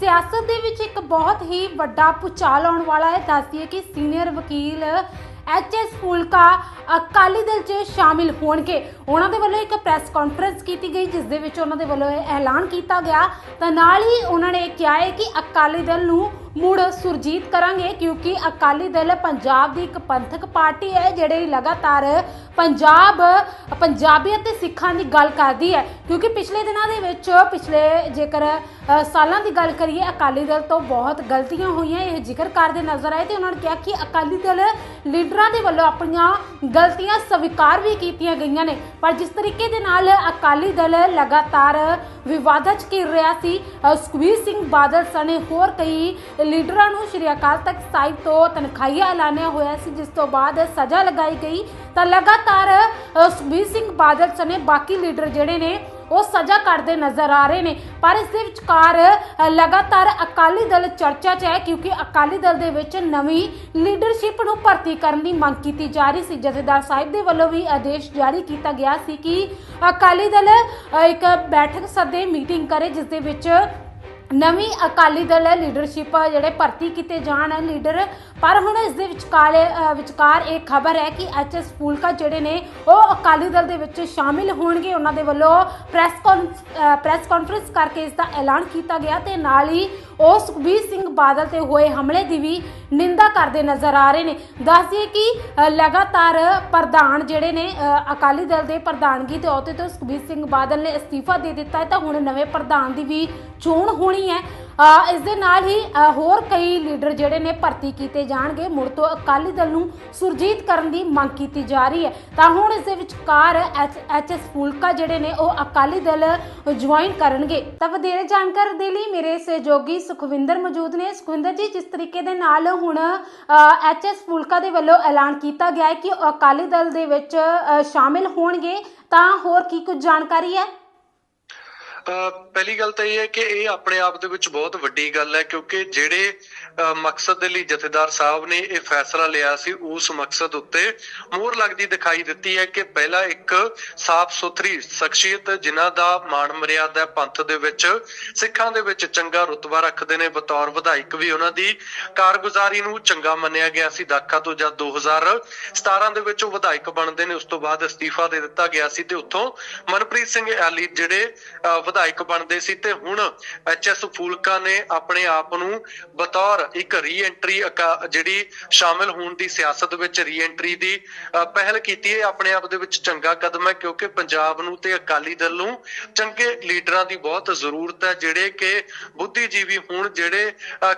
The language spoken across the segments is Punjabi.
ਸਿਆਸਤ ਦੇ ਵਿੱਚ ਇੱਕ ਬਹੁਤ ਹੀ ਵੱਡਾ ਪੁਚਾਲ ਆਉਣ ਵਾਲਾ ਹੈ। ਦੱਸਦੀ ਹੈ ਕਿ ਸੀਨੀਅਰ ਵਕੀਲ ਐਚ ਐਸ ਫੂਲਕਾ, ਅਕਾਲੀ ਦਲ 'ਚ ਸ਼ਾਮਿਲ ਹੋਣਗੇ। ਉਹਨਾਂ ਦੇ ਵੱਲੋਂ ਇੱਕ ਪ੍ਰੈਸ ਕਾਨਫਰੰਸ ਕੀਤੀ ਗਈ, ਜਿਸ ਦੇ ਵਿੱਚ ਉਹਨਾਂ ਦੇ ਵੱਲੋਂ ਇਹ ਐਲਾਨ ਕੀਤਾ ਗਿਆ। ਤਾਂ ਨਾਲ ਹੀ ਉਹਨਾਂ ਨੇ ਕਿਹਾ ਹੈ ਕਿ ਅਕਾਲੀ ਦਲ ਨੂੰ ਮੁੜ ਸੁਰਜੀਤ ਕਰਾਂਗੇ ਕਿਉਂਕਿ ਅਕਾਲੀ ਦਲ ਪੰਜਾਬ ਦੀ ਇੱਕ ਪੰਥਕ ਪਾਰਟੀ ਹੈ, ਜਿਹੜੀ ਲਗਾਤਾਰ ਪੰਜਾਬ ਪੰਜਾਬੀਅਤ ਤੇ ਸਿੱਖਾਂ ਦੀ ਗੱਲ ਕਰਦੀ ਹੈ। ਕਿਉਂਕਿ ਪਿਛਲੇ ਦਿਨਾਂ ਦੇ ਵਿੱਚ, ਪਿਛਲੇ ਜੇਕਰ ਸਾਲਾਂ ਦੀ ਗੱਲ ਕਰੀਏ, ਅਕਾਲੀ ਦਲ ਤੋਂ ਬਹੁਤ ਗਲਤੀਆਂ ਹੋਈਆਂ, ਇਹ ਜ਼ਿਕਰ ਕਰਦੇ ਨਜ਼ਰ ਆਏ ਤੇ ਉਹਨਾਂ ਨੇ ਕਿਹਾ ਕਿ ਅਕਾਲੀ ਦਲ ਲੀਡਰਾਂ ਦੇ ਵੱਲੋਂ ਆਪਣੀਆਂ ਗਲਤੀਆਂ ਸਵੀਕਾਰ ਵੀ ਕੀਤੀਆਂ ਗਈਆਂ ਨੇ। ਪਰ ਜਿਸ ਤਰੀਕੇ ਦੇ ਨਾਲ ਅਕਾਲੀ ਦਲ ਲਗਾਤਾਰ ਵਿਵਾਦਾਂ 'ਚ ਘਿਰ ਰਿਹਾ ਸੀ ਸੁਖਬੀਰ ਸਿੰਘ ਬਾਦਲ ਸਣੇ ਹੋਰ ਕਈ ਲੀਡਰਾਂ ਨੂੰ ਸ਼੍ਰੀ ਅਕਾਲ ਤਖਤ ਸਾਹਿਬ ਤੋਂ ਤਨਖਾਹੀਆ ਐਲਾਨਿਆ ਹੋਇਆ ਸੀ, ਜਿਸ ਤੋਂ ਬਾਅਦ ਸਜ਼ਾ ਲਗਾਈ ਗਈ। ਤਾਂ ਲਗਾਤਾਰ ਸੁਖਬੀਰ ਸਿੰਘ ਬਾਦਲ ਸਣੇ ਬਾਕੀ ਲੀਡਰ ਜਿਹੜੇ ਨੇ, ਉਹ ਸਜ਼ਾ ਕਰਦੇ ਨਜ਼ਰ ਆ ਰਹੇ ਨੇ। ਪਰ ਇਸ ਦੇ ਵਿਚਕਾਰ ਲਗਾਤਾਰ ਅਕਾਲੀ ਦਲ ਚਰਚਾ 'ਚ ਹੈ, ਕਿਉਂਕਿ ਅਕਾਲੀ ਦਲ ਦੇ ਵਿੱਚ ਨਵੀਂ ਲੀਡਰਸ਼ਿਪ ਨੂੰ ਭਰਤੀ ਕਰਨ ਦੀ ਮੰਗ ਕੀਤੀ ਜਾ ਰਹੀ ਸੀ। ਜਥੇਦਾਰ ਸਾਹਿਬ ਦੇ ਵੱਲੋਂ ਵੀ ਆਦੇਸ਼ ਜਾਰੀ ਕੀਤਾ ਗਿਆ ਸੀ ਕਿ ਅਕਾਲੀ ਦਲ ਇੱਕ ਬੈਠਕ ਸੱਦੇ ਮੀਟਿੰਗ ਕਰੇ, ਜਿਸ ਦੇ ਵਿੱਚ ਨਵੀਂ ਅਕਾਲੀ ਦਲ ਲੀਡਰਸ਼ਿਪ ਜਿਹੜੇ ਭਰਤੀ ਕੀਤੇ ਜਾਣ ਲੀਡਰ ਪਰ ਹੁਣ ਇਸ ਦੇ ਵਿਚਕਾਰ ਵਿਚਕਾਰ ਇਹ ਖਬਰ ਹੈ ਕਿ ਐਚਐਸ ਫੂਲਕਾ ਜਿਹੜੇ ਨੇ, ਉਹ ਅਕਾਲੀ ਦਲ ਦੇ ਵਿੱਚ ਸ਼ਾਮਿਲ ਹੋਣਗੇ। ਉਹਨਾਂ ਦੇ ਵੱਲੋਂ ਪ੍ਰੈਸ ਪ੍ਰੈਸ ਕਾਨਫਰੰਸ ਕਰਕੇ ਇਸ ਦਾ ਐਲਾਨ ਕੀਤਾ ਗਿਆ ਤੇ ਨਾਲ ਹੀ ਉਹ ਸੁਖਬੀਰ ਸਿੰਘ ਬਾਦਲ ਤੇ ਹੋਏ ਹਮਲੇ ਦੀ ਵੀ ਨਿੰਦਾ ਕਰਦੇ ਨਜ਼ਰ ਆ ਰਹੇ ਨੇ। ਦੱਸਦੀਏ ਕਿ ਲਗਾਤਾਰ ਪ੍ਰਧਾਨ ਜਿਹੜੇ ਨੇ ਅਕਾਲੀ ਦਲ ਦੇ ਪ੍ਰਧਾਨਗੀ ਦੇ ਅਹੁਦੇ ਤੋਂ ਸੁਖਬੀਰ ਸਿੰਘ ਬਾਦਲ ਨੇ ਅਸਤੀਫਾ ਦੇ ਦਿੱਤਾ ਹੈ ਤਾਂ ਹੁਣ ਨਵੇਂ ਪ੍ਰਧਾਨ ਦੀ ਵੀ ਚੋਣ ਹੋਣੀ ਹੈ। ਇਸ ਦੇ ਨਾਲ ਹੀ ਹੋਰ ਕਈ ਲੀਡਰ ਜਿਹੜੇ ਨੇ ਭਰਤੀ ਕੀਤੇ ਜਾਣਗੇ। ਮੁੜ ਤੋਂ ਅਕਾਲੀ ਦਲ ਨੂੰ ਸੁਰਜੀਤ ਕਰਨ ਦੀ ਮੰਗ ਕੀਤੀ ਜਾ ਰਹੀ ਹੈ। ਤਾਂ ਹੁਣ ਇਸ ਦੇ ਵਿਚਕਾਰ ਐਚਐਸ ਫੂਲਕਾ ਜਿਹੜੇ ਨੇ, ਉਹ ਅਕਾਲੀ ਦਲ ਜੁਆਇਨ ਕਰਨਗੇ। ਤਾਂ ਵਧੇਰੇ ਜਾਣਕਾਰੀ ਦੇ ਲਈ ਮੇਰੇ ਸਹਿਯੋਗੀ ਸੁਖਵਿੰਦਰ ਮੌਜੂਦ ਨੇ। ਸੁਖਵਿੰਦਰ ਜੀ, ਜਿਸ ਤਰੀਕੇ ਦੇ ਨਾਲ ਹੁਣ ਐਚਐਸ ਫੂਲਕਾ ਦੇ ਵੱਲੋਂ ਐਲਾਨ ਕੀਤਾ ਗਿਆ ਹੈ ਕਿ ਉਹ ਅਕਾਲੀ ਦਲ ਦੇ ਵਿੱਚ ਸ਼ਾਮਿਲ ਹੋਣਗੇ, ਤਾਂ ਹੋਰ ਕੀ ਕੁਝ ਜਾਣਕਾਰੀ ਹੈ? ਪਹਿਲੀ ਗੱਲ ਤਾਂ ਇਹ ਹੈ ਕਿ ਇਹ ਆਪਣੇ ਆਪ ਦੇ ਵਿੱਚ ਬਹੁਤ ਵੱਡੀ ਗੱਲ ਹੈ ਕਿਉਂਕਿ ਜਿਹੜੇ ਮਕਸਦ ਦੇ ਲਈ ਜਥੇਦਾਰ ਸਾਹਿਬ ਨੇ ਇਹ ਫੈਸਲਾ ਲਿਆ ਸੀ ਉਸ ਮਕਸਦ ਉੱਤੇ ਮੋਹਰ ਲੱਗਦੀ ਦਿਖਾਈ ਦਿੱਤੀ ਹੈ ਕਿ ਪਹਿਲਾ ਇੱਕ ਸਾਫ਼ ਸੁਥਰੀ ਸ਼ਖਸੀਅਤ ਜਿਨ੍ਹਾਂ ਦਾ ਮਾਣ ਮਰਿਆਦਾ ਪੰਥ ਦੇ ਵਿੱਚ ਸਿੱਖਾਂ ਦੇ ਵਿੱਚ ਚੰਗਾ ਰੁਤਬਾ ਰੱਖਦੇ ਨੇ ਬਤੌਰ ਵਿਧਾਇਕ ਵੀ ਉਹਨਾਂ ਦੀ ਕਾਰਗੁਜ਼ਾਰੀ ਨੂੰ ਚੰਗਾ ਮੰਨਿਆ ਗਿਆ ਸੀ। ਦਾਖਾ ਤੋਂ ਜਦ 2017 ਦੇ ਵਿੱਚ ਉਹ ਵਿਧਾਇਕ ਬਣਦੇ ਨੇ ਉਸ ਤੋਂ ਬਾਅਦ ਅਸਤੀਫਾ ਦੇ ਦਿੱਤਾ ਗਿਆ ਸੀ ਤੇ ਉੱਥੋਂ ਮਨਪ੍ਰੀਤ ਸਿੰਘ ਐਲੀ ਜਿਹੜੇ ਅਹ, ਵਿਧਾਇਕ ਬਣਦੇ ਸੀ ਤੇ ਹੁਣ ਐਚਐਸ ਫੂਲਕਾ ਨੇ ਆਪਣੇ ਆਪ ਨੂੰ ਬਤੌਰ ਇੱਕ ਰੀਐਂਟਰੀ ਜਿਹੜੀ ਸ਼ਾਮਿਲ ਹੋਣ ਦੀ ਸਿਆਸਤ ਵਿੱਚ ਰੀਐਂਟਰੀ ਦੀ ਪਹਿਲ ਕੀਤੀ ਹੈ। ਆਪਣੇ ਆਪ ਦੇ ਵਿੱਚ ਚੰਗਾ ਕਦਮ ਹੈ ਕਿਉਂਕਿ ਪੰਜਾਬ ਨੂੰ ਤੇ ਅਕਾਲੀ ਦਲ ਨੂੰ ਚੰਗੇ ਲੀਡਰਾਂ ਦੀ ਬਹੁਤ ਜ਼ਰੂਰਤ ਹੈ, ਜਿਹੜੇ ਕਿ ਬੁੱਧੀਜੀਵੀ ਹੋਣ, ਜਿਹੜੇ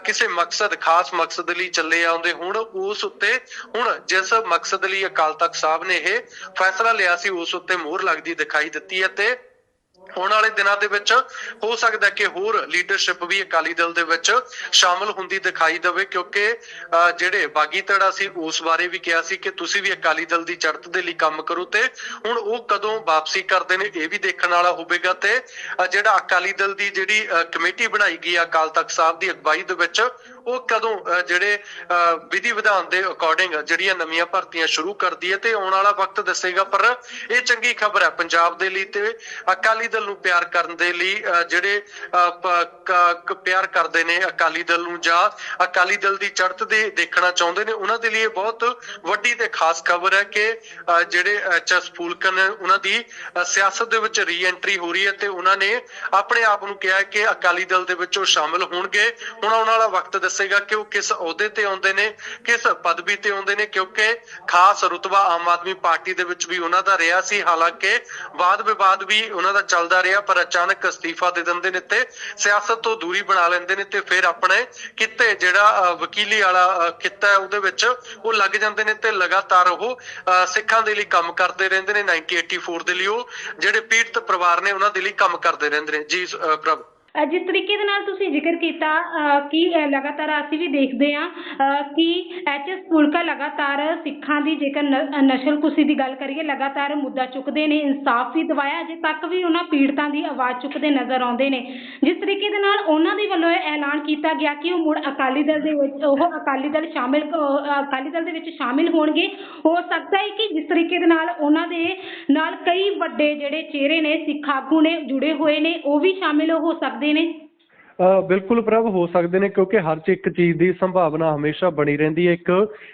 ਕਿਸੇ ਮਕਸਦ, ਖਾਸ ਮਕਸਦ ਲਈ ਚੱਲੇ ਆਉਂਦੇ ਹੁਣ, ਉਸ ਉੱਤੇ ਹੁਣ ਜਿਸ ਮਕਸਦ ਲਈ ਅਕਾਲ ਤਖਤ ਸਾਹਿਬ ਨੇ ਇਹ ਫੈਸਲਾ ਲਿਆ ਸੀ, ਉਸ ਉੱਤੇ ਮੋਹਰ ਲੱਗਦੀ ਦਿਖਾਈ ਦਿੱਤੀ ਹੈ ਤੇ ਆਉਣ ਵਾਲੇ ਦਿਨਾਂ ਦੇ ਵਿੱਚ ਹੋ ਸਕਦਾ ਕਿ ਹੋਰ ਲੀਡਰਸ਼ਿਪ ਵੀ ਅਕਾਲੀ ਦਲ ਦੇ ਵਿੱਚ ਸ਼ਾਮਲ ਹੁੰਦੀ ਦਿਖਾਈ ਦੇਵੇ, ਕਿਉਂਕਿ ਜਿਹੜੇ ਬਾਗੀ ਧੜਾ ਸੀ, ਉਸ ਬਾਰੇ ਵੀ ਕਿਹਾ ਸੀ ਕਿ ਤੁਸੀਂ ਵੀ ਅਕਾਲੀ ਦਲ ਦੀ ਚੜ੍ਹਤ ਦੇ ਲਈ ਕੰਮ ਕਰੋ ਤੇ ਹੁਣ ਉਹ ਕਦੋਂ ਵਾਪਸੀ ਕਰਦੇ ਨੇ, ਇਹ ਵੀ ਦੇਖਣ ਵਾਲਾ ਹੋਵੇਗਾ ਤੇ ਜਿਹੜਾ ਅਕਾਲੀ ਦਲ ਦੀ ਜਿਹੜੀ ਕਮੇਟੀ ਬਣਾਈ ਗਈ ਆ ਅਕਾਲ ਤਖਤ ਸਾਹਿਬ ਦੀ ਅਗਵਾਈ ਦੇ ਵਿੱਚ ਉਹ ਕਦੋਂ ਅਹ, ਜਿਹੜੇ ਅਹ, ਵਿਧੀ ਵਿਧਾਨ ਦੇ ਅਕੋਰਡਿੰਗ ਜਿਹੜੀਆਂ ਨਵੀਆਂ ਭਰਤੀਆਂ ਸ਼ੁਰੂ ਕਰਦੀ ਹੈ ਤੇ ਆਉਣ ਵਾਲਾ ਵਕਤ ਦੱਸੇਗਾ ਪਰ ਇਹ ਚੰਗੀ ਖਬਰ ਹੈ ਪੰਜਾਬ ਦੇ ਲਈ ਤੇ ਅਕਾਲੀ ਦਲ ਨੂੰ ਪਿਆਰ ਕਰਨ ਦੇ ਲਈ ਜਿਹੜੇ ਪਿਆਰ ਕਰਦੇ ਨੇ ਅਕਾਲੀ ਦਲ ਨੂੰ ਜਾਂ ਅਕਾਲੀ ਦਲ ਦੀ ਚੜ੍ਹਤ ਦੇ ਦੇਖਣਾ ਚਾਹੁੰਦੇ ਨੇ ਉਹਨਾਂ ਦੇ ਲਈ ਇਹ ਬਹੁਤ ਵੱਡੀ ਤੇ ਖਾਸ ਖਬਰ ਹੈ ਕਿ ਜਿਹੜੇ ਐਚਐਸ ਫੂਲਕਨ ਉਹਨਾਂ ਦੀ ਸਿਆਸਤ ਦੇ ਵਿੱਚ ਰੀਐਂਟਰੀ ਹੋ ਰਹੀ ਹੈ ਤੇ ਉਹਨਾਂ ਨੇ ਆਪਣੇ ਆਪ ਨੂੰ ਕਿਹਾ ਕਿ ਅਕਾਲੀ ਦਲ ਦੇ ਵਿੱਚ ਉਹ ਸ਼ਾਮਲ ਹੋਣਗੇ। ਹੁਣ ਆਉਣ ਵਾਲਾ ਵਕਤ ਦੱਸੇਗਾ ਕਿ ਉਹ ਕਿਸ ਅਹੁਦੇ ਤੇ ਆਉਂਦੇ ਨੇ, ਕਿਸ ਪਦਵੀ ਤੇ ਆਉਂਦੇ ਨੇ, ਕਿਉਂਕਿ ਖਾਸ ਰੁਤਬਾ ਆਮ ਆਦਮੀ ਪਾਰਟੀ ਦੇ ਵਿੱਚ ਵੀ ਉਹਨਾਂ ਦਾ ਰਿਹਾ ਸੀ। ਹਾਲਾਂਕਿ ਵਾਦ ਵਿਵਾਦ ਵੀ ਉਹਨਾਂ ਦਾ ਚੱਲਦਾ ਰਿਹਾ, ਪਰ ਅਚਾਨਕ ਅਸਤੀਫਾ ਦੇ ਦਿੰਦੇ ਨੇ ਤੇ ਸਿਆਸਤ ਤੋਂ ਦੂਰੀ ਬਣਾ ਲੈਂਦੇ ਨੇ ਤੇ ਫਿਰ ਆਪਣੇ ਕਿੱਤੇ ਜਿਹੜਾ ਵਕੀਲੀ ਵਾਲਾ ਕਿੱਤਾ ਹੈ, ਉਹਦੇ ਵਿੱਚ ਉਹ ਲੱਗ ਜਾਂਦੇ ਨੇ ਤੇ ਲਗਾਤਾਰ ਉਹ ਸਿੱਖਾਂ ਦੇ ਲਈ ਕੰਮ ਕਰਦੇ ਰਹਿੰਦੇ ਨੇ 1984 ਦੇ ਲਈ ਉਹ, ਜਿਹੜੇ ਪੀੜਤ ਪਰਿਵਾਰ ਨੇ ਉਹਨਾਂ ਦੇ ਲਈ ਕੰਮ ਕਰਦੇ ਰਹਿੰਦੇ ਨੇ। ਜੀ ਪ੍ਰਭ। ਜਿਸ ਤਰੀਕੇ ਦੇ ਨਾਲ ਤੁਸੀਂ ਜ਼ਿਕਰ ਕੀਤਾ ਕਿ ਲਗਾਤਾਰ ਅਸੀਂ ਵੀ ਦੇਖਦੇ ਹਾਂ ਅ, ਕਿ ਐਚਐਸ ਫੁਲਕਾ ਲਗਾਤਾਰ ਸਿੱਖਾਂ ਦੀ ਜੇਕਰ ਨ- ਅ, ਨਸਲਕੁਸ਼ੀ ਦੀ ਗੱਲ ਕਰੀਏ ਲਗਾਤਾਰ ਮੁੱਦਾ ਚੁੱਕਦੇ ਨੇ ਇਨਸਾਫ ਵੀ ਦਿਵਾਇਆ ਅਜੇ ਤੱਕ ਵੀ ਉਹਨਾਂ ਪੀੜਤਾਂ ਦੀ ਆਵਾਜ਼ ਚੁੱਕਦੇ ਨਜ਼ਰ ਆਉਂਦੇ ਨੇ। ਜਿਸ ਤਰੀਕੇ ਦੇ ਨਾਲ ਉਹਨਾਂ ਦੇ ਵੱਲੋਂ ਇਹ ਐਲਾਨ ਕੀਤਾ ਗਿਆ ਕਿ ਉਹ ਮੁੜ ਅਕਾਲੀ ਦਲ ਦੇ ਵਿੱਚ ਉਹ ਅਕਾਲੀ ਦਲ ਸ਼ਾਮਿਲ ਅਕਾਲੀ ਦਲ ਦੇ ਵਿੱਚ ਸ਼ਾਮਿਲ ਹੋਣਗੇ। ਹੋ ਸਕਦਾ ਹੈ ਕਿ ਜਿਸ ਤਰੀਕੇ ਦੇ ਨਾਲ ਉਹਨਾਂ ਦੇ ਨਾਲ ਕਈ ਵੱਡੇ ਜਿਹੜੇ ਚਿਹਰੇ ਨੇ ਸਿੱਖ ਆਗੂ ਨੇ ਜੁੜੇ ਹੋਏ ਨੇ ਉਹ ਵੀ ਸ਼ਾਮਿਲ ਹੋ ਸਕਦੇ ਨੇ? ਬਿਲਕੁਲ ਪ੍ਰਭ, ਹੋ ਸਕਦੇ ਨੇ ਕਿਉਂਕਿ ਹਰ ਚ ਇੱਕ ਚੀਜ਼ ਦੀ ਸੰਭਾਵਨਾ ਹਮੇਸ਼ਾ ਬਣੀ ਰਹਿੰਦੀ ਹੈ। ਇੱਕ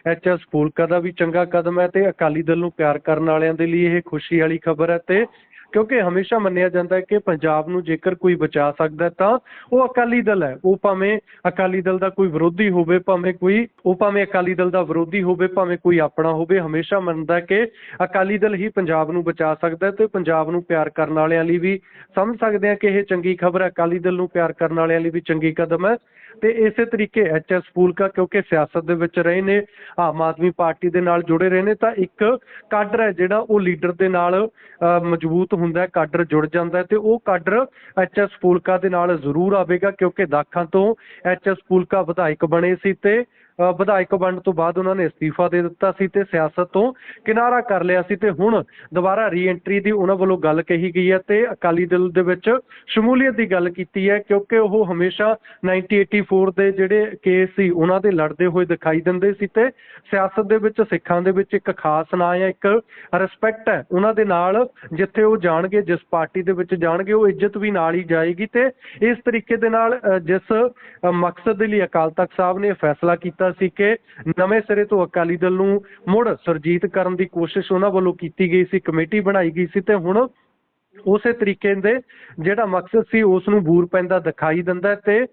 ਐਚਐਸ ਫੂਲਕਾ ਦਾ ਵੀ ਚੰਗਾ ਕਦਮ ਹੈ ਤੇ ਅਕਾਲੀ ਦਲ ਨੂੰ ਪਿਆਰ ਕਰਨ ਵਾਲਿਆਂ ਦੇ ਲਈ ਇਹ ਖੁਸ਼ੀ ਵਾਲੀ ਖਬਰ ਹੈ ਤੇ ਕਿਉਂਕਿ ਹਮੇਸ਼ਾ ਮੰਨਿਆ ਜਾਂਦਾ ਹੈ ਕਿ ਪੰਜਾਬ ਨੂੰ ਜੇਕਰ ਕੋਈ ਬਚਾ ਸਕਦਾ ਤਾਂ ਉਹ ਅਕਾਲੀ ਦਲ ਹੈ। ਉਹ ਭਾਵੇਂ ਅਕਾਲੀ ਦਲ ਦਾ ਕੋਈ ਵਿਰੋਧੀ ਹੋਵੇ, ਭਾਵੇਂ ਕੋਈ, ਉਹ ਭਾਵੇਂ ਅਕਾਲੀ ਦਲ ਦਾ ਵਿਰੋਧੀ ਹੋਵੇ, ਭਾਵੇਂ ਕੋਈ ਆਪਣਾ ਹੋਵੇ, ਹਮੇਸ਼ਾ ਮੰਨਦਾ ਕਿ ਅਕਾਲੀ ਦਲ ਹੀ ਪੰਜਾਬ ਨੂੰ ਬਚਾ ਸਕਦਾ ਤੇ ਪੰਜਾਬ ਨੂੰ ਪਿਆਰ ਕਰਨ ਵਾਲਿਆਂ ਲਈ ਵੀ ਸਮਝ ਸਕਦੇ ਹਾਂ ਕਿ ਇਹ ਚੰਗੀ ਖਬਰ ਹੈ। ਅਕਾਲੀ ਦਲ ਨੂੰ ਪਿਆਰ ਕਰਨ ਵਾਲਿਆਂ ਲਈ ਵੀ ਚੰਗੀ ਕਦਮ ਹੈ। ਤੇ ਇਸੇ ਤਰੀਕੇ ਐਚਐਸ ਫੂਲਕਾ ਕਿਉਂਕਿ ਸਿਆਸਤ ਦੇ ਵਿੱਚ ਰਹੇ ਨੇ ਆਮ ਆਦਮੀ ਪਾਰਟੀ ਦੇ ਨਾਲ ਜੁੜੇ ਰਹੇ ਨੇ ਤਾਂ ਇੱਕ ਕਾਡਰ ਹੈ ਜਿਹੜਾ ਉਹ ਲੀਡਰ ਦੇ ਨਾਲ ਅ, ਮਜ਼ਬੂਤ ਹੁੰਦਾ ਹੈ ਕਾਡਰ ਜੁੜ ਜਾਂਦਾ ਤੇ ਉਹ ਕਾਡਰ ਐਚਐਸ ਫੂਲਕਾ ਦੇ ਨਾਲ ਜ਼ਰੂਰ ਆਵੇਗਾ ਕਿਉਂਕਿ ਦਾਖਾਂ ਤੋਂ ਐਚਐਸ ਫੂਲਕਾ ਵਿਧਾਇਕ ਬਣੇ ਸੀ ਤੇ ਵਿਧਾਇਕ ਬਣਨ ਤੋਂ ਬਾਅਦ ਉਹਨਾਂ ਨੇ ਅਸਤੀਫਾ ਦੇ ਦਿੱਤਾ ਸੀ ਤੇ ਸਿਆਸਤ ਤੋਂ ਕਿਨਾਰਾ ਕਰ ਲਿਆ ਸੀ ਤੇ ਹੁਣ ਦੁਬਾਰਾ ਰੀਐਂਟਰੀ ਦੀ ਉਹਨਾਂ ਵੱਲੋਂ ਗੱਲ ਕਹੀ ਗਈ ਹੈ ਤੇ ਅਕਾਲੀ ਦਲ ਦੇ ਵਿੱਚ ਸ਼ਮੂਲੀਅਤ ਦੀ ਗੱਲ ਕੀਤੀ ਹੈ ਕਿਉਂਕਿ ਉਹ ਹਮੇਸ਼ਾ 1984 ਦੇ ਜਿਹੜੇ ਕੇਸ ਸੀ ਉਹਨਾਂ ਦੇ ਲੜਦੇ ਹੋਏ ਦਿਖਾਈ ਦਿੰਦੇ ਸੀ ਤੇ ਸਿਆਸਤ ਦੇ ਵਿੱਚ ਸਿੱਖਾਂ ਦੇ ਵਿੱਚ ਇੱਕ ਖਾਸ ਨਾਂ ਹੈ ਇੱਕ ਰਿਸਪੈਕਟ ਹੈ ਉਹਨਾਂ ਦੇ ਨਾਲ ਜਿੱਥੇ ਉਹ ਜਾਣਗੇ, ਜਿਸ ਪਾਰਟੀ ਦੇ ਵਿੱਚ ਜਾਣਗੇ, ਉਹ ਇੱਜ਼ਤ ਵੀ ਨਾਲ ਹੀ ਜਾਏਗੀ ਤੇ ਇਸ ਤਰੀਕੇ ਦੇ ਨਾਲ ਜਿਸ ਮਕਸਦ ਦੇ ਲਈ ਅਕਾਲ ਤਖਤ ਸਾਹਿਬ ਨੇ ਫੈਸਲਾ ਕੀਤਾ ਸੀ ਕਿ ਨਵੇਂ ਸਿਰੇ ਤੋਂ ਅਕਾਲੀ ਦਲ ਨੂੰ ਮੁੜ ਸੁਰਜੀਤ ਕਰਨ ਦੀ ਕੋਸ਼ਿਸ਼ ਉਹਨਾਂ ਵੱਲੋਂ ਕੀਤੀ ਗਈ ਸੀ, ਕਮੇਟੀ ਬਣਾਈ ਗਈ ਸੀ ਤੇ ਹੁਣ ਉਸੇ ਤਰੀਕੇ ਦੇ ਜਿਹੜਾ ਮਕਸਦ ਸੀ ਉਸ ਨੂੰ ਬੂਰ ਪੈਂਦਾ ਦਿਖਾਈ ਦਿੰਦਾ ਤੇ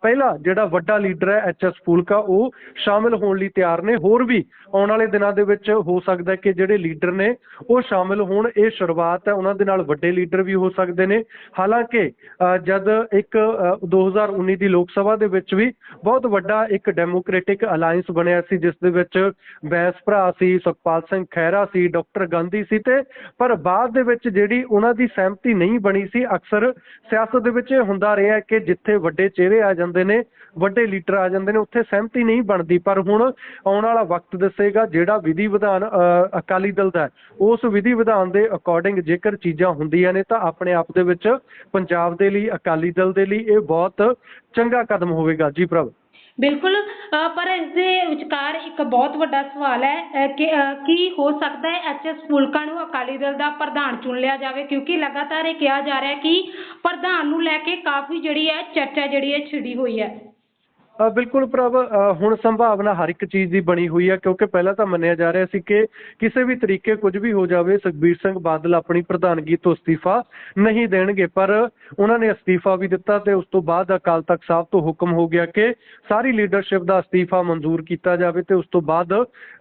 ਪਹਿਲਾ ਜਿਹੜਾ ਵੱਡਾ ਲੀਡਰ ਹੈ ਐਚਐਸ ਫੂਲਕਾ ਉਹ ਸ਼ਾਮਿਲ ਹੋਣ ਲਈ ਤਿਆਰ ਨੇ। ਹੋਰ ਵੀ ਆਉਣ ਵਾਲੇ ਦਿਨਾਂ ਦੇ ਵਿੱਚ ਹੋ ਸਕਦਾ ਕਿ ਜਿਹੜੇ ਲੀਡਰ ਨੇ ਉਹ ਸ਼ਾਮਿਲ ਹੋਣ। ਇਹ ਸ਼ੁਰੂਆਤ ਹੈ ਉਹਨਾਂ ਦੇ ਨਾਲ ਵੱਡੇ ਲੀਡਰ ਵੀ ਹੋ ਸਕਦੇ ਨੇ। ਹਾਲਾਂਕਿ ਅ, ਜਦ ਇੱਕ ਅ, 2019 ਦੀ ਲੋਕ ਸਭਾ ਦੇ ਵਿੱਚ ਵੀ ਬਹੁਤ ਵੱਡਾ ਇੱਕ ਡੈਮੋਕ੍ਰੈਟਿਕ ਅਲਾਈਅੰਸ ਬਣਿਆ ਸੀ ਜਿਸ ਦੇ ਵਿੱਚ ਬੈਂਸ ਭਰਾ ਸੀ ਸੁਖਪਾਲ ਸਿੰਘ ਖਹਿਰਾ ਸੀ ਡਾਕਟਰ ਗਾਂਧੀ ਸੀ ਤੇ ਪਰ ਬਾਅਦ ਦੇ ਵਿੱਚ ਜਿਹੜੀ ਉਹਨਾਂ ਦੀ ਸਹਿਮਤੀ ਨਹੀਂ ਬਣੀ ਸੀ। ਅਕਸਰ ਸਿਆਸਤ ਦੇ ਵਿੱਚ ਇਹ ਹੁੰਦਾ ਰਿਹਾ ਕਿ ਜਿੱਥੇ ਵੱਡੇ ਚਿਹਰੇ ਆ ਜਾਂਦੇ ਨੇ ਵੱਡੇ ਲੀਡਰ ਆ ਜਾਂਦੇ ਨੇ ਉੱਥੇ ਸਹਿਮਤੀ ਨਹੀਂ ਬਣਦੀ। ਪਰ ਹੁਣ ਆਉਣ ਵਾਲਾ ਵਕਤ ਦੱਸੇਗਾ ਜਿਹੜਾ ਵਿਧੀ ਵਿਧਾਨ ਅ, ਅਕਾਲੀ ਦਲ ਦਾ ਉਸ ਵਿਧੀ ਵਿਧਾਨ ਦੇ ਅਕੋਰਡਿੰਗ ਜੇਕਰ ਚੀਜ਼ਾਂ ਹੁੰਦੀਆਂ ਨੇ ਤਾਂ ਆਪਣੇ ਆਪ ਦੇ ਵਿੱਚ ਪੰਜਾਬ ਦੇ ਲਈ ਅਕਾਲੀ ਦਲ ਦੇ ਲਈ ਇਹ ਬਹੁਤ ਚੰਗਾ ਕਦਮ ਹੋਵੇਗਾ। ਜੀ ਪ੍ਰਭ। ਬਿਲਕੁਲ ਅ, ਪਰ ਇਸ ਦੇ ਵਿਚਕਾਰ ਇੱਕ ਬਹੁਤ ਵੱਡਾ ਸਵਾਲ ਹੈ ਕਿ ਕੀ ਹੋ ਸਕਦਾ ਹੈ ਐਚ ਐਸ ਫੂਲਕਾ ਨੂੰ ਅਕਾਲੀ ਦਲ ਦਾ ਪ੍ਰਧਾਨ ਚੁਣ ਲਿਆ ਜਾਵੇ? ਕਿਉਂਕਿ ਲਗਾਤਾਰ ਇਹ ਕਿਹਾ ਜਾ ਰਿਹਾ ਕਿ ਪ੍ਰਧਾਨ ਨੂੰ ਲੈ ਕੇ ਕਾਫੀ ਜਿਹੜੀ ਹੈ ਚਰਚਾ ਜਿਹੜੀ ਹੈ ਛਿੜੀ ਹੋਈ ਹੈ। ਬਿਲਕੁਲ ਪ੍ਰਭ ਹੁਣ ਸੰਭਾਵਨਾ ਹਰ ਇੱਕ ਚੀਜ਼ ਦੀ ਬਣੀ ਹੋਈ ਹੈ ਕਿਉਂਕਿ ਪਹਿਲਾਂ ਤਾਂ ਮੰਨਿਆ ਜਾ ਰਿਹਾ ਸੀ ਕਿ ਕਿਸੇ ਵੀ ਤਰੀਕੇ ਕੁਝ ਵੀ ਹੋ ਜਾਵੇ, ਸੁਖਬੀਰ ਸਿੰਘ ਬਾਦਲ ਆਪਣੀ ਪ੍ਰਧਾਨਗੀ ਤੋਂ ਅਸਤੀਫਾ ਨਹੀਂ ਦੇਣਗੇ, ਪਰ ਉਹਨਾਂ ਨੇ ਅਸਤੀਫਾ ਵੀ ਦਿੱਤਾ ਤੇ ਉਸ ਤੋਂ ਬਾਅਦ ਅਕਾਲ ਤਖਤ ਸਾਹਿਬ ਤੋਂ ਹੁਕਮ ਹੋ ਗਿਆ ਕਿ ਸਾਰੀ ਲੀਡਰਸ਼ਿਪ ਦਾ ਅਸਤੀਫਾ ਮਨਜ਼ੂਰ ਕੀਤਾ ਜਾਵੇ ਤੇ ਉਸ ਤੋਂ ਬਾਅਦ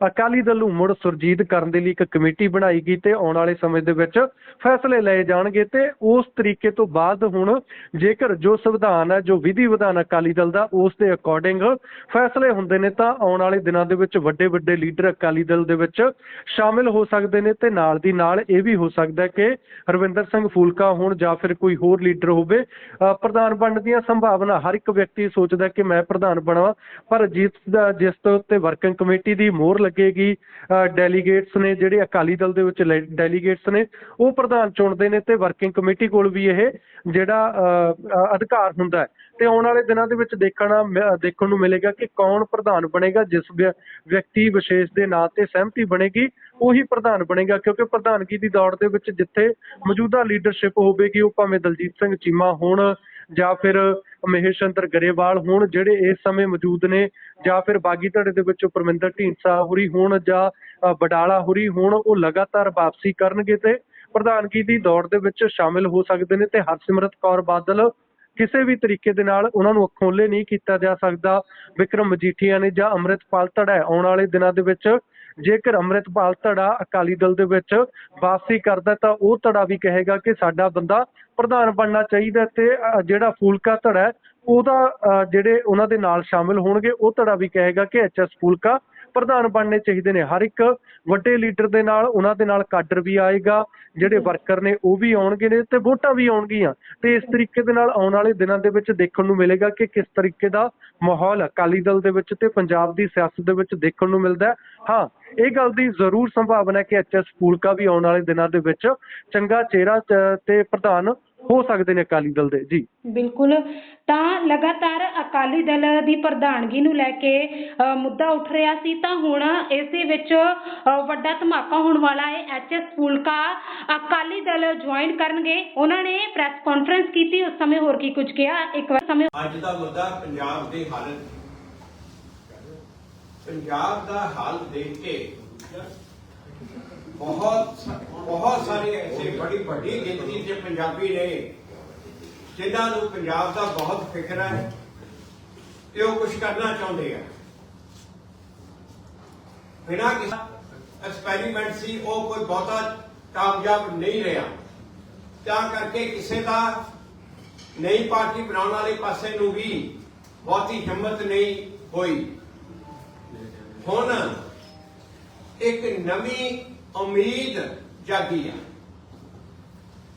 ਅਕਾਲੀ ਦਲ ਨੂੰ ਮੁੜ ਸੁਰਜੀਤ ਕਰਨ ਦੇ ਲਈ ਇੱਕ ਕਮੇਟੀ ਬਣਾਈ ਗਈ ਤੇ ਆਉਣ ਵਾਲੇ ਸਮੇਂ ਦੇ ਵਿੱਚ ਫੈਸਲੇ ਲਏ ਜਾਣਗੇ ਤੇ ਉਸ ਤਰੀਕੇ ਤੋਂ ਬਾਅਦ ਹੁਣ ਜੇਕਰ ਜੋ ਸੰਵਿਧਾਨ ਹੈ ਜੋ ਵਿਧੀ ਵਿਧਾਨ ਅਕਾਲੀ ਦਲ ਦਾ, ਉਸ ਦੇ ਅਕੋਰਡਿੰਗ ਫੈਸਲੇ ਹੁੰਦੇ ਨੇ ਤਾਂ ਆਉਣ ਵਾਲੇ ਦਿਨਾਂ ਦੇ ਵਿੱਚ ਵੱਡੇ ਵੱਡੇ ਲੀਡਰ ਅਕਾਲੀ ਦਲ ਦੇ ਵਿੱਚ ਸ਼ਾਮਿਲ ਹੋ ਸਕਦੇ ਨੇ ਤੇ ਨਾਲ ਦੀ ਨਾਲ ਇਹ ਵੀ ਹੋ ਸਕਦਾ ਕਿ ਹਰਵਿੰਦਰ ਸਿੰਘ ਫੂਲਕਾ ਹੋਣ ਜਾਂ ਫਿਰ ਕੋਈ ਹੋਰ ਲੀਡਰ ਹੋਵੇ ਪ੍ਰਧਾਨ ਬਣਨ ਦੀਆਂ ਸੰਭਾਵਨਾ ਹਰ ਇੱਕ ਵਿਅਕਤੀ ਸੋਚਦਾ ਕਿ ਮੈਂ ਪ੍ਰਧਾਨ ਬਣਾ ਪਰ ਜਿਸ ਜਿਸ ਤੋਂ ਉੱਤੇ ਵਰਕਿੰਗ ਕਮੇਟੀ ਦੀ ਮੋਹਰ ਲੱਗੇਗੀ ਡੈਲੀਗੇਟਸ ਨੇ ਜਿਹੜੇ ਅਕਾਲੀ ਦਲ ਦੇ ਵਿੱਚ ਡੈਲੀਗੇਟਸ ਨੇ ਉਹ ਪ੍ਰਧਾਨ ਚੁਣਦੇ ਨੇ ਤੇ ਵਰਕਿੰਗ ਕਮੇਟੀ ਕੋਲ ਵੀ ਇਹ ਜਿਹੜਾ ਅ, ਅਧਿਕਾਰ ਹੁੰਦਾ ਹੈ। ਤੇ ਆਉਣ ਵਾਲੇ ਦਿਨਾਂ ਦੇ ਵਿੱਚ ਦੇਖਣਾ ਦੇਖਣ ਨੂੰ ਮਿਲੇਗਾ ਕਿ ਕੌਣ ਪ੍ਰਧਾਨ ਬਣੇਗਾ ਜਿਸ ਵਿਅਕਤੀ ਵਿਸ਼ੇਸ਼ ਦੇ ਨਾਂ ਤੇ ਸਹਿਮਤੀ ਬਣੇਗੀ ਉਹੀ ਪ੍ਰਧਾਨ ਬਣੇਗਾ ਕਿਉਂਕਿ ਪ੍ਰਧਾਨਗੀ ਦੀ ਦੌੜ ਦੇ ਵਿੱਚ ਜਿੱਥੇ ਮੌਜੂਦਾ ਲੀਡਰਸ਼ਿਪ ਹੋਵੇਗੀ ਉਹ ਭਾਵੇਂ ਦਲਜੀਤ ਸਿੰਘ ਚੀਮਾ ਹੋਣ ਜਾਂ ਫਿਰ ਮਹੇਸ਼ ਚੰਦਰ ਗਰੇਵਾਲ ਹੋਣ ਜਿਹੜੇ ਇਸ ਸਮੇਂ ਮੌਜੂਦ ਨੇ ਜਾਂ ਫਿਰ ਬਾਗੀ ਧੜੇ ਦੇ ਵਿੱਚੋਂ ਪਰਮਿੰਦਰ ਢੀਂਡਸਾ ਹੁਰੀ ਹੋਣ ਜਾਂ ਅ, ਬਡਾਲਾ ਹੋਰੀ ਹੋਣ ਉਹ ਲਗਾਤਾਰ ਵਾਪਸੀ ਕਰਨਗੇ ਤੇ ਪ੍ਰਧਾਨਗੀ ਦੀ ਦੌੜ ਦੇ ਵਿੱਚ ਸ਼ਾਮਿਲ ਹੋ ਸਕਦੇ ਨੇ ਤੇ ਹਰਸਿਮਰਤ ਕੌਰ ਬਾਦਲ ਕਿਸੇ ਵੀ ਤਰੀਕੇ ਦੇ ਨਾਲ ਉਹਨਾਂ ਨੂੰ ਅਖੋਲੇ ਨਹੀਂ ਕੀਤਾ ਜਾ ਸਕਦਾ। ਵਿਕਰਮ ਮਜੀਠੀਆ ਨੇ ਜਾਂ ਅੰਮ੍ਰਿਤਪਾਲ ਧੜਾ ਆਉਣ ਵਾਲੇ ਦਿਨਾਂ ਦੇ ਵਿੱਚ ਜੇਕਰ ਅੰਮ੍ਰਿਤਪਾਲ ਧੜਾ ਅਕਾਲੀ ਦਲ ਦੇ ਵਿੱਚ ਵਾਪਸੀ ਕਰਦਾ ਤਾਂ ਉਹ ਧੜਾ ਵੀ ਕਹੇਗਾ ਕਿ ਸਾਡਾ ਬੰਦਾ ਪ੍ਰਧਾਨ ਬਣਨਾ ਚਾਹੀਦਾ ਤੇ ਜਿਹੜਾ ਫੂਲਕਾ ਧੜਾ ਹੈ, ਉਹਦਾ ਅ, ਜਿਹੜੇ ਉਹਨਾਂ ਦੇ ਨਾਲ ਸ਼ਾਮਿਲ ਹੋਣਗੇ ਉਹ ਧੜਾ ਵੀ ਕਹੇਗਾ ਕਿ ਐਚਐਸ ਫੂਲਕਾ ਪ੍ਰਧਾਨ ਬਣਨੇ ਚਾਹੀਦੇ ਨੇ। ਹਰ ਇੱਕ ਵੱਡੇ ਲੀਡਰ ਦੇ ਨਾਲ ਉਹਨਾਂ ਦੇ ਨਾਲ ਕਾਡਰ ਵੀ ਆਏਗਾ ਜਿਹੜੇ ਵਰਕਰ ਨੇ ਉਹ ਵੀ ਆਉਣਗੇ ਨੇ ਤੇ ਵੋਟਾਂ ਵੀ ਆਉਣਗੀਆਂ। ਤੇ ਇਸ ਤਰੀਕੇ ਦੇ ਨਾਲ ਆਉਣ ਵਾਲੇ ਦਿਨਾਂ ਦੇ ਵਿੱਚ ਦੇਖਣ ਨੂੰ ਮਿਲੇਗਾ ਕਿ ਕਿਸ ਤਰੀਕੇ ਦਾ ਮਾਹੌਲ ਅਕਾਲੀ ਦਲ ਦੇ ਵਿੱਚ ਤੇ ਪੰਜਾਬ ਦੀ ਸਿਆਸਤ ਦੇ ਵਿੱਚ ਦੇਖਣ ਨੂੰ ਮਿਲਦਾ ਹੈ। ਹਾਂ ਇਹ ਗੱਲ ਦੀ ਜ਼ਰੂਰ ਸੰਭਾਵਨਾ ਹੈ ਕਿ ਐਚਐਸ ਫੂਲਕਾ ਵੀ ਆਉਣ ਵਾਲੇ ਦਿਨਾਂ ਦੇ ਵਿੱਚ ਚੰਗਾ ਚਿਹਰਾ ਤੇ ਪ੍ਰਧਾਨ ਹੋ ਸਕਦੇ ਨੇ ਅਕਾਲੀ ਦਲ ਦੇ ਜੀ। ਬਿਲਕੁਲ। ਤਾਂ ਲਗਾਤਾਰ ਅਕਾਲੀ ਦਲ ਦੀ ਪ੍ਰਧਾਨਗੀ ਨੂੰ ਲੈ ਕੇ ਅ, ਮੁੱਦਾ ਉੱਠ ਰਿਹਾ ਸੀ ਤਾਂ ਹੁਣ ਇਸ ਦੇ ਵਿੱਚ ਅ, ਵੱਡਾ ਧਮਾਕਾ ਹੋਣ ਵਾਲਾ ਹੈ। H S Phoolka Akali Dal join ਕਰਨਗੇ। ਉਹਨਾਂ ਨੇ ਪ੍ਰੈਸ ਕਾਨਫਰੰਸ ਕੀਤੀ ਉਸ ਸਮੇਂ ਹੋਰ ਕੀ ਕੁਝ ਕਿਹਾ? ਇੱਕ ਵਾਰ ਸਮੇਂ ਅੱਜ ਦਾ ਮੁੱਦਾ ਪੰਜਾਬ ਦੇ ਹਾਲਤ ਪੰਜਾਬ ਦਾ ਹਾਲ ਦੇਖ ਕੇ ਬਹੁਤ ਬਹੁਤ ਸਾਰੇ ਐਸੇ ਬੜੀ ਵੱਡੀ ਗਿਣਤੀ ਚ ਪੰਜਾਬੀ ਨੇ। ਜਿਨ੍ਹਾਂ ਨੂੰ ਪੰਜਾਬ ਦਾ ਬਹੁਤ ਫਿਕਰ ਹੈ, ਤੇ ਉਹ ਕੁਝ ਕਰਨਾ ਚਾਹੁੰਦੇ ਆ। ਬਿਨਾਂ ਕਿਸੇ ਐਕਸਪੈਰੀਮੈਂਟ ਸੀ, ਉਹ ਕੋਈ ਬਹੁਤਾ ਕਾਮਯਾਬ ਨਹੀਂ ਰਿਹਾ। ਤਾਂ ਕਰਕੇ ਕਿਸੇ ਦਾ ਨਈ ਪਾਰਟੀ ਬਣਾਉਣ ਵਾਲੇ ਪਾਸੇ ਨੂੰ ਵੀ ਬਹੁਤੀ ਹਿੰਮਤ ਨਹੀਂ ਹੋਈ। ਹੁਣ ਇੱਕ ਨਵੀਂ ਉਮੀਦ ਜਾਗੀ ਆ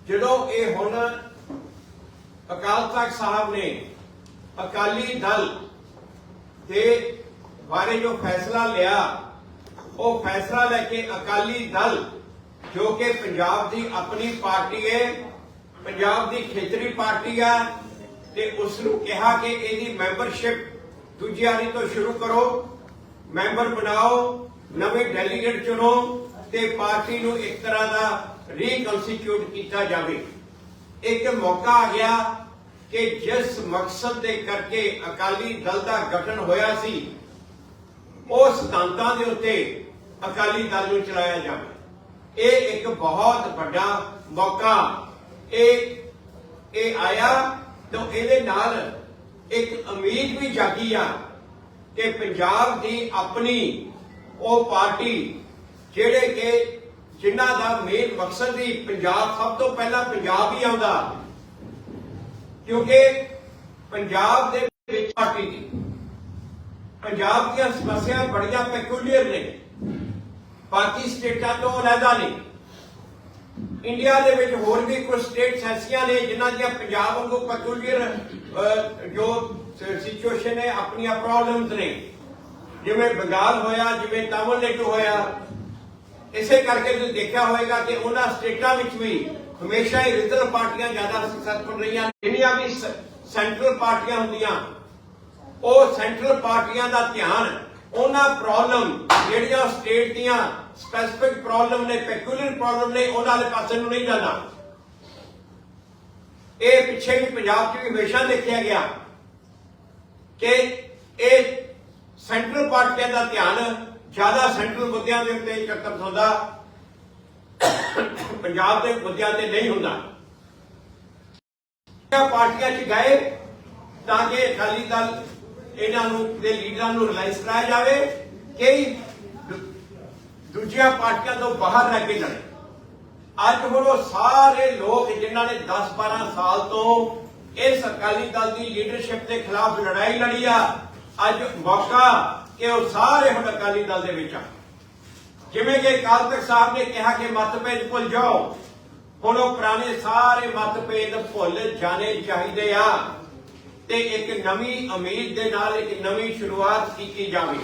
ਜਦੋਂ ਇਹ ਹੁਣ ਅਕਾਲ ਤਖਤ ਸਾਹਿਬ ਨੇ ਅਕਾਲੀ ਦਲ ਦੇ ਬਾਰੇ ਜੋ ਫੈਸਲਾ ਲਿਆ, ਉਹ ਫੈਸਲਾ ਲੈ ਕੇ ਅਕਾਲੀ ਦਲ, ਜੋ ਕਿ ਪੰਜਾਬ ਦੀ ਆਪਣੀ ਪਾਰਟੀ ਹੈ, ਪੰਜਾਬ ਦੀ ਖੇਤਰੀ ਪਾਰਟੀ ਆ, ਤੇ ਉਸ ਨੂੰ ਕਿਹਾ ਕਿ ਇਹਦੀ ਮੈਂਬਰਸ਼ਿਪ ਦੂਜੀ ਵਾਰੀ ਤੋਂ ਸ਼ੁਰੂ ਕਰੋ, ਮੈਂਬਰ ਬਣਾਓ, ਨਵੇਂ ਡੈਲੀਗੇਟ ਚੁਣੋ ਤੇ ਪਾਰਟੀ ਨੂੰ ਇੱਕ ਤਰ੍ਹਾਂ ਦਾ ਰੀਕਨਸਟੀਟਿਊਟ ਕੀਤਾ ਜਾਵੇ। ਇੱਕ ਮੌਕਾ ਆ ਗਿਆ ਕਿ ਜਿਸ ਮਕਸਦ ਦੇ ਕਰਕੇ ਅਕਾਲੀ ਦਲ ਦਾ ਗਠਨ ਹੋਇਆ ਸੀ, ਉਸ ਸਿਧਾਂਤਾਂ ਦੇ ਉੱਤੇ ਅਕਾਲੀ ਦਲ ਨੂੰ ਚਲਾਇਆ ਜਾਵੇ। ਇਹ ਇੱਕ ਬਹੁਤ ਵੱਡਾ ਮੌਕਾ। ਇਹ ਇਹ ਆਇਆ ਤਾਂ ਇਹਦੇ ਨਾਲ ਇੱਕ ਉਮੀਦ ਵੀ ਜਾਗੀ ਆ ਕਿ ਪੰਜਾਬ ਦੀ ਆਪਣੀ ਉਹ ਪਾਰਟੀ ਜਿਹੜੇ ਕਿ ਜਿਨ੍ਹਾਂ ਦਾ ਮੇਨ ਮਕਸਦ ਹੀ ਪੰਜਾਬ ਸਭ ਤੋਂ ਪਹਿਲਾਂ ਪੰਜਾਬ ਹੀ ਆਉਂਦਾ। ਕਿਉਂਕਿ ਪੰਜਾਬ ਦੇ ਵਿੱਚ ਪਾਰਟੀ ਦੀ, ਪੰਜਾਬ ਦੀਆਂ ਸਮੱਸਿਆ ਬੜੀਆਂ ਪੈਕੂਲੀਅਰ ਨੇ। ਬਾਕੀ ਸਟੇਟਾਂ ਤੋਂ ਅਲੱਗਾ ਨੇ। ਇੰਡੀਆ ਦੇ ਵਿੱਚ ਹੋਰ ਵੀ ਕੁਝ ਸਟੇਟਸ ਐਸੀਆਂ ਨੇ ਜਿਨ੍ਹਾਂ ਦੀਆਂ ਪੰਜਾਬ ਵਾਂਗੂ ਪੈਕੂਲੀਅਰ ਜੋ ਸਿਚੁਏਸ਼ਨ ਹੈ ਆਪਣੀਆਂ ਪ੍ਰੋਬਲਮਸ ਨੇ। ਜਿਵੇਂ ਬੰਗਾਲ ਹੋਇਆ, ਜਿਵੇਂ ਤਾਮਿਲਨਾਡੂ ਹੋਇਆ ਇਸੇ ਕਰਕੇ ਤੁਸੀਂ ਦੇਖਿਆ ਹੋਵੇਗਾ ਕਿ ਉਹਨਾਂ ਸਟੇਟਾਂ ਵਿੱਚ ਵੀ ਹਮੇਸ਼ਾ ਹੀ ਰਿਜ਼ਰਵ ਪਾਰਟੀਆਂ ਜ਼ਿਆਦਾ ਸਕਸੈਸਫੁਲ ਰਹੀਆਂ ਜਿੰਨੀਆਂ ਵੀ ਸੈਂਟਰਲ ਪਾਰਟੀਆਂ ਹੁੰਦੀਆਂ, ਉਹ ਸੈਂਟਰਲ ਪਾਰਟੀਆਂ ਦਾ ਧਿਆਨ, ਉਹਨਾਂ ਪ੍ਰੋਬਲਮ ਜਿਹੜੀਆਂ ਸਟੇਟ ਦੀਆਂ ਸਪੈਸਿਫਿਕ ਪ੍ਰੋਬਲਮ ਨੇ, ਪੈਕੂਲਰ ਪ੍ਰੋਬਲਮ ਨੇ, ਉਹਨਾਂ ਦੇ ਪਾਸੇ ਨੂੰ ਨਹੀਂ ਜਾਂਦਾ। ਇਹ ਪਿੱਛੇ ਵੀ ਪੰਜਾਬ 'ਚ ਵੀ ਹਮੇਸ਼ਾ ਦੇਖਿਆ ਗਿਆ ਕਿ ਇਹ ਸੈਂਟਰਲ ਪਾਰਟੀਆਂ ਦਾ ਧਿਆਨ ਜ਼ਿਆਦਾ ਸੈਂਟਰਲ ਮੁੱਦਿਆਂ ਦੇ ਉੱਤੇ ਇਕੱਤਰ ਹੁੰਦਾ ਪੰਜਾਬ ਦੇ ਮੁੱਦਿਆਂ ਤੇ ਨਹੀਂ ਹੁੰਦਾ। ਪਾਰਟੀਆਂ 'ਚ ਗਏ ਤਾਂ ਕਿ ਅਕਾਲੀ ਦਲ ਇਹਨਾਂ ਨੂੰ, ਦੇ ਲੀਡਰਾਂ ਨੂੰ ਰਿਲਾਈਜ਼ ਕਰਾਇਆ ਜਾਵੇ ਕਿ ਦੂਜੀਆਂ ਪਾਰਟੀਆਂ ਤੋਂ ਬਾਹਰ ਰਹਿ ਕੇ ਜਾਣ ਅੱਜ ਹੁਣ ਉਹ ਸਾਰੇ ਲੋਕ ਜਿਨ੍ਹਾਂ ਨੇ 10-12 ਸਾਲ ਤੋਂ ਇਸ ਅਕਾਲੀ ਦਲ ਦੀ ਲੀਡਰਸ਼ਿਪ ਦੇ ਖਿਲਾਫ ਲੜਾਈ ਲੜੀ ਆ, ਅੱਜ ਮੌਕਾ ਕਿ ਉਹ ਸਾਰੇ ਹੁਣ ਅਕਾਲੀ ਦਲ ਦੇ ਵਿੱਚ ਆ। ਜਿਵੇਂ ਕਿ ਅਕਾਲ ਤਖਤ ਸਾਹਿਬ ਨੇ ਕਿਹਾ ਕਿ ਮਤਭੇਦ ਭੁੱਲ ਜਾਓ। ਹੁਣ ਉਹ ਪੁਰਾਣੇ ਸਾਰੇ ਮਤਭੇਦ ਭੁੱਲ ਜਾਣੇ ਚਾਹੀਦੇ ਆ। ਤੇ ਇੱਕ ਨਵੀਂ ਉਮੀਦ ਦੇ ਨਾਲ ਇੱਕ ਨਵੀਂ ਸ਼ੁਰੂਆਤ ਕੀਤੀ ਜਾਵੇ।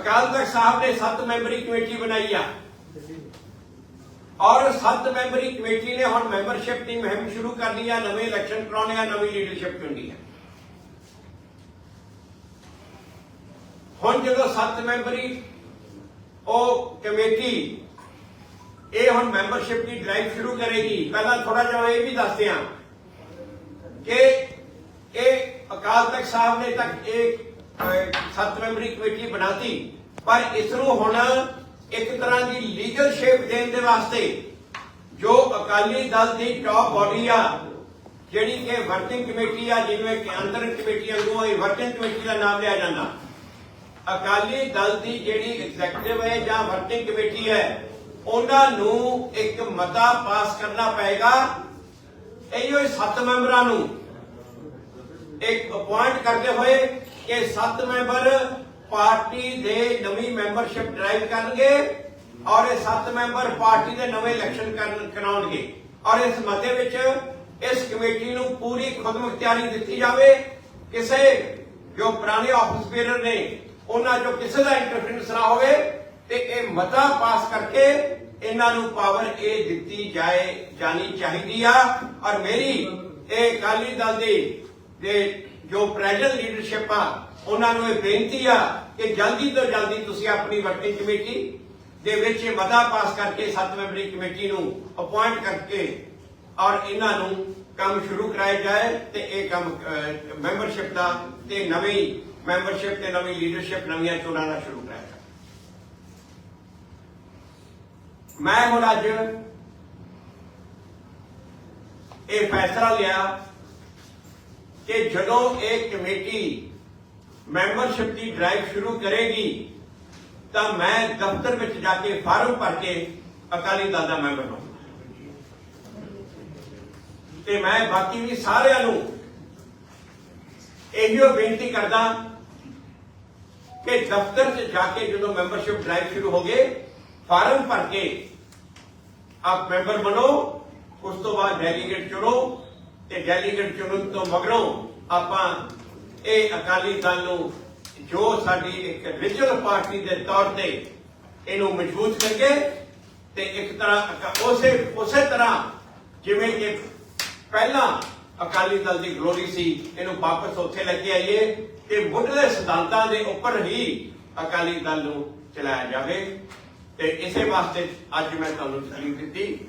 ਅਕਾਲ ਤਖਤ ਸਾਹਿਬ ਨੇ 7 ਮੈਂਬਰੀ ਕਮੇਟੀ ਬਣਾਈ ਆ। ਔਰ 7 ਮੈਂਬਰੀ ਕਮੇਟੀ ਨੇ ਹੁਣ ਮੈਂਬਰਸ਼ਿਪ ਦੀ ਮੁਹਿੰਮ ਸ਼ੁਰੂ ਕਰ ਲਈ ਆ, ਨਵੇਂ ਇਲੈਕਸ਼ਨ ਕਰਾਉਣੇ ਆ, ਨਵੀਂ ਲੀਡਰਸ਼ਿਪ ਚੁਣਨੀ ਆ। ਹੁਣ ਜਦੋਂ 7 ਮੈਂਬਰੀ, ਉਹ ਕਮੇਟੀ, ਇਹ ਹੁਣ ਮੈਂਬਰਸ਼ਿਪ ਦੀ ਡਰਾਈਵ ਸ਼ੁਰੂ ਕਰੇਗੀ। ਪਹਿਲਾਂ ਥੋੜਾ ਜਿਹਾ ਇਹ ਵੀ ਦੱਸਦੇ ਆ ਕਿ ਇਹ ਅਕਾਲ ਤਖਤ ਸਾਹਿਬ ਨੇ ਤੱਕ ਇਹ ਸੱਤ ਮੈਂਬਰੀ ਕਮੇਟੀ ਬਣਾਤੀ। ਪਰ ਇਸ ਨੂੰ ਹੁਣ ਇੱਕ ਤਰ੍ਹਾਂ ਦੀ ਲੀਗਲ ਸ਼ੇਪ ਦੇਣ ਦੇ ਵਾਸਤੇ ਜੋ ਅਕਾਲੀ ਦਲ ਦੀ ਟਾਪ ਬਾਡੀ ਆ, ਜਿਹੜੀ ਕਿ ਵਰਕਿੰਗ ਕਮੇਟੀ ਆ, ਜਿਵੇਂ ਕਿ ਅੰਤਰਨ ਕਮੇਟੀ ਵਾਂਗੂ ਇਹ ਵਰਕਿੰਗ ਕਮੇਟੀ ਦਾ ਨਾਮ ਲਿਆ ਜਾਂਦਾ। ਅਕਾਲੀ ਦਲ ਦੀ ਜਿਹੜੀ ਐਗਜ਼ੈਕਟਿਵ ਹੈ ਜਾਂ ਵਰਕਿੰਗ ਕਮੇਟੀ ਹੈ, ਉਹਨਾਂ ਨੂੰ ਇੱਕ ਮਤਾ ਪਾਸ ਕਰਨਾ ਪਏਗਾ। ਇਹੋ ਸੱਤ ਮੈਂਬਰਾਂ ਨੂੰ ਇੱਕ ਅਪਾਇੰਟ ਕਰਦੇ ਹੋਏ ਕਿ ਸੱਤ ਮੈਂਬਰ ਪਾਰਟੀ ਦੇ ਨਵੀਂ ਮੈਂਬਰਸ਼ਿਪ ਡਰਾਈਵ ਕਰਨਗੇ ਔਰ ਇਹ ਸੱਤ ਮੈਂਬਰ ਪਾਰਟੀ ਦੇ ਨਵੇਂ ਇਲੈਕਸ਼ਨ ਕਰਾਉਣਗੇ। ਔਰ ਇਸ ਮਤੇ ਵਿੱਚ ਇਸ ਕਮੇਟੀ ਨੂੰ ਪੂਰੀ ਖੁਦਮੁਖਤਿਆਰੀ ਦਿੱਤੀ ਜਾਵੇ। ਕਿਸੇ ਜੋ ਪੁਰਾਣੇ ਆਫਿਸ ਬੇਰਰ ਨੇ ਉਹਨਾਂ ਚੋਂ ਕਿਸੇ ਦਾ ਇੰਟਰਫੇਰੈਂਸ ਨਾ ਹੋਵੇ ਤੇ ਇਹ ਮਤਾ ਪਾਸ ਕਰਕੇ ਇਹਨਾਂ ਨੂੰ ਪਾਵਰ ਇਹ ਦਿੱਤੀ ਜਾਏ, ਜਾਣੀ ਚਾਹੀਦੀ ਆ। ਔਰ ਮੇਰੀ ਇਹ ਅਕਾਲੀ ਦਲ ਦੀ ਦੇ ਜੋ ਪ੍ਰੈਜ਼ੈਂਟ ਲੀਡਰਸ਼ਿਪ ਆ, ਉਹਨਾਂ ਨੂੰ ਇਹ ਬੇਨਤੀ ਆ ਕਿ ਜਲਦੀ ਤੋਂ ਜਲਦੀ ਤੁਸੀਂ ਆਪਣੀ ਵਰਕਿੰਗ ਕਮੇਟੀ ਦੇ ਵਿੱਚ ਇਹ ਮਤਾ ਪਾਸ ਕਰਕੇ ਸੱਤ ਮੈਂਬਰੀ ਕਮੇਟੀ ਨੂੰ ਅਪਾਇੰਟ ਕਰਕੇ ਔਰ ਇਹਨਾਂ ਨੂੰ ਕੰਮ ਸ਼ੁਰੂ ਕਰਾਇਆ ਜਾਏ ਤੇ ਇਹ ਕੰਮ ਮੈਂਬਰਸ਼ਿਪ ਦਾ ਤੇ ਨਵੀਂ ਮੈਂਬਰਸ਼ਿਪ ਤੇ ਨਵੀਂ ਲੀਡਰਸ਼ਿਪ ਨਵੀਆਂ ਚੋਣਾਂ ਦਾ ਸ਼ੁਰੂ ਕਰਾਇਆ ਮੈਂ ਹੁਣ ਅੱਜ ਇਹ ਫੈਸਲਾ ਲਿਆ ਕਿ ਜਦੋਂ ਇਹ ਕਮੇਟੀ ਮੈਂਬਰਸ਼ਿਪ ਦੀ ਡਰਾਈਵ ਸ਼ੁਰੂ ਕਰੇਗੀ, ਤਾਂ ਮੈਂ ਦਫ਼ਤਰ ਵਿੱਚ ਜਾ ਕੇ ਫਾਰਮ ਭਰ ਕੇ ਅਕਾਲੀ ਦਲ ਦਾ ਮੈਂਬਰ ਬਣਾਂਗਾ। ਤੇ ਮੈਂ ਬਾਕੀ ਵੀ ਸਾਰਿਆਂ ਨੂੰ ਇਹੀਓ ਬੇਨਤੀ ਕਰਦਾ ਕਿ ਦਫ਼ਤਰ 'ਚ ਜਾ ਕੇ ਜਦੋਂ ਮੈਂਬਰਸ਼ਿਪ ਡਰਾਈਵ ਸ਼ੁਰੂ ਹੋ ਗਏ, ਫਾਰਮ ਭਰ ਕੇ ਆਪ ਮੈਂਬਰ ਬਣੋ, ਉਸ ਤੋਂ ਬਾਅਦ ਡੈਲੀਗੇਟ ਚੁਣੋ ਤੇ ਡੈਲੀਗੇਟ ਚੁਣਨ ਤੋਂ ਮਗਰੋਂ ਆਪਾਂ ਇਹ ਅਕਾਲੀ ਦਲ ਨੂੰ ਜੋ ਸਾਡੀ ਇੱਕ ਰਿਜਨਲ ਪਾਰਟੀ ਦੇ ਤੌਰ ਤੇ ਇਹਨੂੰ ਮਜ਼ਬੂਤ ਕਰਕੇ ਤੇ ਇੱਕ ਤਰ੍ਹਾਂ ਉਸੇ ਉਸੇ ਤਰ੍ਹਾਂ ਜਿਵੇਂ ਕਿ ਪਹਿਲਾਂ ਅਕਾਲੀ ਦਲ ਦੀ ਗਲੋਰੀ ਸੀ, ਇਹਨੂੰ ਵਾਪਸ ਉੱਥੇ ਲੈ ਕੇ ਆਈਏ। ਕਿ ਮੁੱਢਲੇ ਸਿਧਾਂਤਾਂ ਦੇ ਉੱਪਰ ਹੀ ਅਕਾਲੀ ਦਲ ਨੂੰ ਚਲਾਇਆ ਜਾਵੇ। ਤੇ ਇਸੇ ਵਾਸਤੇ ਅੱਜ ਮੈਂ ਤੁਹਾਨੂੰ ਤਕਲੀਫ ਦਿੱਤੀ।